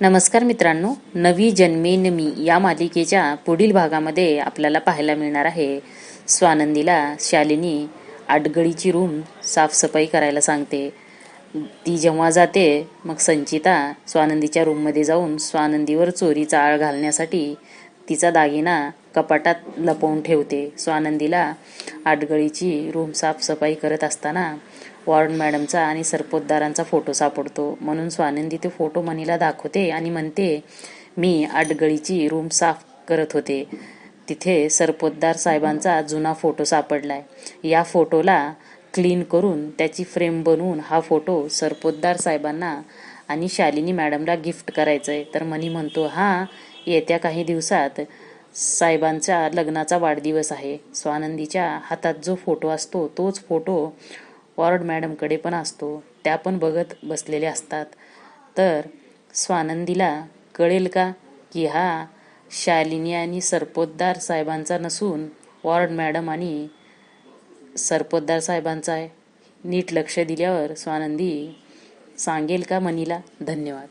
नमस्कार मित्रांनो नवी जन्मेन मी या मालिकेच्या पुढील भागामध्ये आपल्याला पाहायला मिळणार आहे. स्वानंदीला शालिनी आडगळीची रूम साफसफाई करायला सांगते. ती जेव्हा जाते मग संचिता स्वानंदीच्या रूममध्ये जाऊन स्वानंदीवर चोरीचा आळ घालण्यासाठी तिचा दागिना कपाटात लपवून ठेवते. स्वानंदीला आडगळीची रूम साफसफाई करत असताना वॉर्ड मॅडमचा आणि सरपोतदारांचा फोटो सापडतो. म्हणून स्वानंदी ते फोटो मनीला दाखवते आणि म्हणते मी आडगळीची रूम साफ करत होते. तिथे सरपोतदार साहेबांचा जुना फोटो सापडलाय. या फोटोला क्लीन करून त्याची फ्रेम बनवून हा फोटो सरपोतदार साहेबांना आणि शालिनी मॅडमला गिफ्ट करायचं आहे तर मनी म्हणतो हा येत्या काही दिवसात साहेबांचा लग्नाचा वाढदिवस आहे. स्वानंदीच्या हातात जो फोटो असतो तोच फोटो वॉर्ड मॅडमकडे पण असतो. त्या पण बघत बसलेल्या असतात. तर स्वानंदीला कळेल का की हा शालिनी आणि सरपोतदार साहेबांचा नसून वॉर्ड मॅडम आणि सरपोतदार साहेबांचा आहे. नीट लक्ष दिल्यावर स्वानंदी सांगेल का मनीला? धन्यवाद.